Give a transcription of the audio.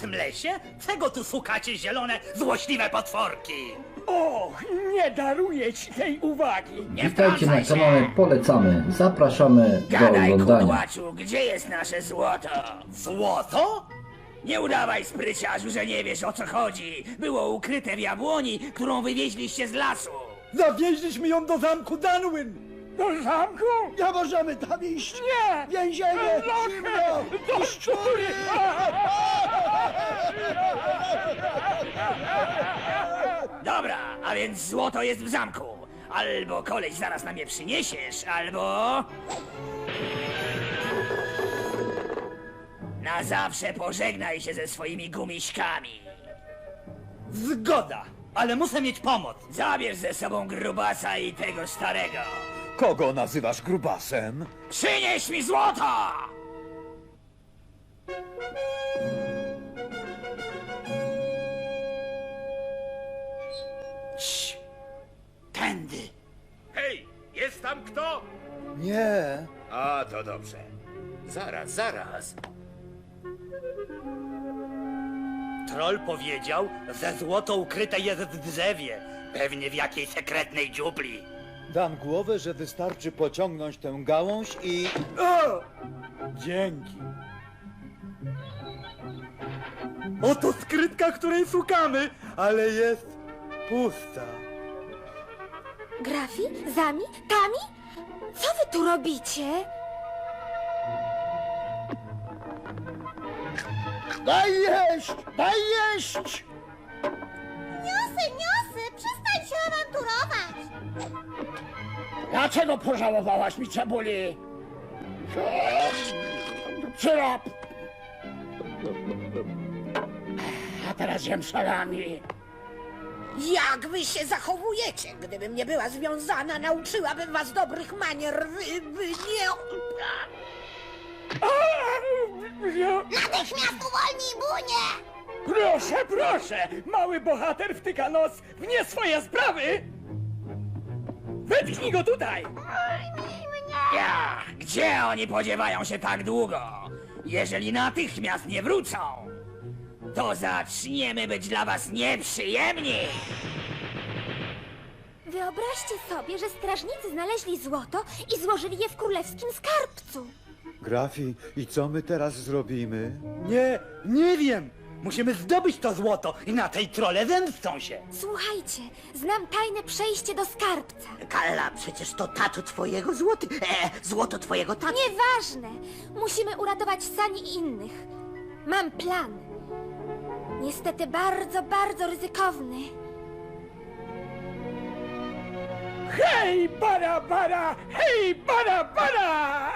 tym lesie? Czego tu szukacie zielone, złośliwe potworki? Och, nie daruję ci tej uwagi. Nie Witajcie na wtrącaj się! kanale Polecamy. Zapraszamy do Gadaj, oglądania. kudłaczu, gdzie jest nasze złoto? Złoto? Nie udawaj spryciarzu, że nie wiesz o co chodzi. Było ukryte w jabłoni, którą wywieźliście z lasu. Zawieźliśmy ją do zamku Danwyn. Do zamku? Nie możemy tam iść! Nie! Więzienie! Lochy! Zimno! Do szczury! Dobra, a więc złoto jest w zamku. Albo koleś zaraz nam je przyniesiesz, albo... Na zawsze pożegnaj się ze swoimi gumiśkami. Zgoda, ale muszę mieć pomoc. Zabierz ze sobą grubasa i tego starego. Kogo nazywasz grubasem? Przynieś mi złoto! Cii. Tędy. Hej, jest tam kto? Nie. A, to dobrze. Zaraz, zaraz. Troll powiedział, że złoto ukryte jest w drzewie. Pewnie w jakiejś sekretnej dziupli. Dam głowę, że wystarczy pociągnąć tę gałąź i... O! Dzięki. Oto skrytka, której szukamy, ale jest pusta. Grafi? Zami? Tami? Co wy tu robicie? Daj jeść! Daj jeść! Dlaczego pożałowałaś mi cebuli? Syrop! A teraz jem salami. Jak wy się zachowujecie? Gdybym nie była związana, nauczyłabym was dobrych manier. Wy, wy nie... Natychmiast uwolnij Bunię! Proszę, proszę! Mały bohater wtyka nos w nie swoje sprawy! Wepchnij go tutaj! Ja, gdzie oni podziewają się tak długo? Jeżeli natychmiast nie wrócą, to zaczniemy być dla was nieprzyjemni. Wyobraźcie sobie, że strażnicy znaleźli złoto i złożyli je w królewskim skarbcu. Grafi, i co my teraz zrobimy? Nie, nie wiem. Musimy zdobyć to złoto, inaczej trole zemstą się. Słuchajcie, znam tajne przejście do skarbca. Kalla, przecież to tato twojego złoty. E, złoto twojego taty. Nieważne! Musimy uratować Sani i innych. Mam plan. Niestety bardzo, bardzo ryzykowny. Hej, bara, bara! Hej, bara, bara!